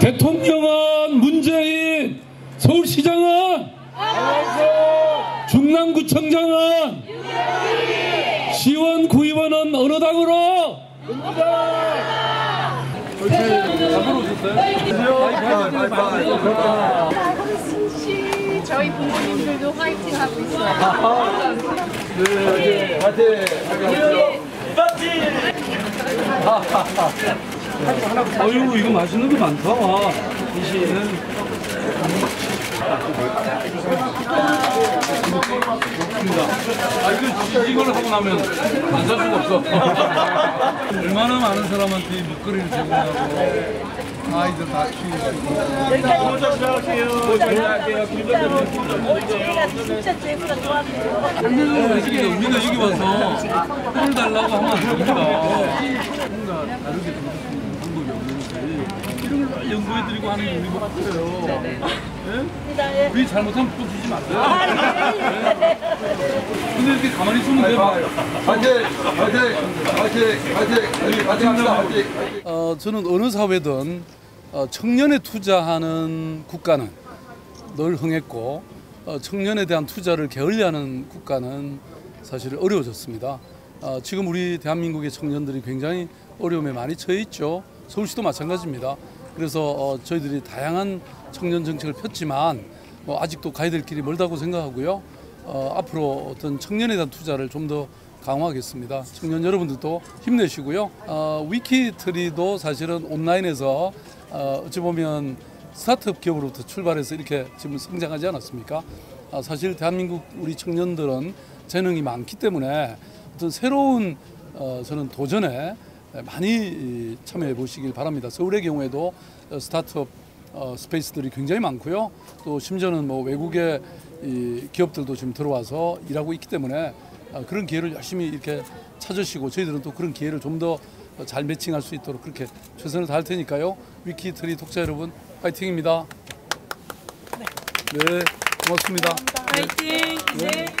대통령은 문재인, 서울시장은 중남구청장은 시원 구의원은 어느 당으로? 저희 부모님들도 화이팅 하고 있어요. 어유 이거 맛있는 거 많다. 이 시에는. 아 이거 이걸 하고 나면 안 살 수가 없어. 얼마나 많은 사람한테 먹거리를 제공하고 아이들 다 키우고. 이게 우리가 여기 와서 꿀 달라고 하면 안 됩니다. 뭔가 다르게 이 이런 걸 연구해드리고 하는 게 우리 목표예요. 예? 우리 잘못하면 또 주지 마세요. 예? 근데 이렇게 가만히 있으면 돼요. 화이팅! 화이팅! 화이팅! 화이팅! 우리 화이팅 합시다. 화이팅! 어, 저는 어느 사회든 어, 청년에 투자하는 국가는 늘 흥했고 어, 청년에 대한 투자를 게을리하는 국가는 사실 어려워졌습니다. 어, 지금 우리 대한민국의 청년들이 굉장히 어려움에 많이 처해 있죠. 서울시도 마찬가지입니다. 그래서 어, 저희들이 다양한 청년 정책을 폈지만 뭐 아직도 가야 될 길이 멀다고 생각하고요. 어, 앞으로 어떤 청년에 대한 투자를 좀 더 강화하겠습니다. 청년 여러분들도 힘내시고요. 어, 위키트리도 사실은 온라인에서 어, 어찌 보면 스타트업 기업으로부터 출발해서 이렇게 지금 성장하지 않았습니까? 아, 사실 대한민국 우리 청년들은 재능이 많기 때문에 어떤 새로운 어, 저는 도전에 많이 이, 참여해 보시길 바랍니다. 서울의 경우에도 어, 스타트업 어, 스페이스들이 굉장히 많고요. 또 심지어는 뭐 외국의 이 기업들도 지금 들어와서 일하고 있기 때문에 어, 그런 기회를 열심히 이렇게 찾으시고 저희들은 또 그런 기회를 좀 더 잘 매칭할 수 있도록 그렇게 최선을 다할 테니까요. 위키트리 독자 여러분 파이팅입니다. 네, 고맙습니다. 화이팅! 네. 네.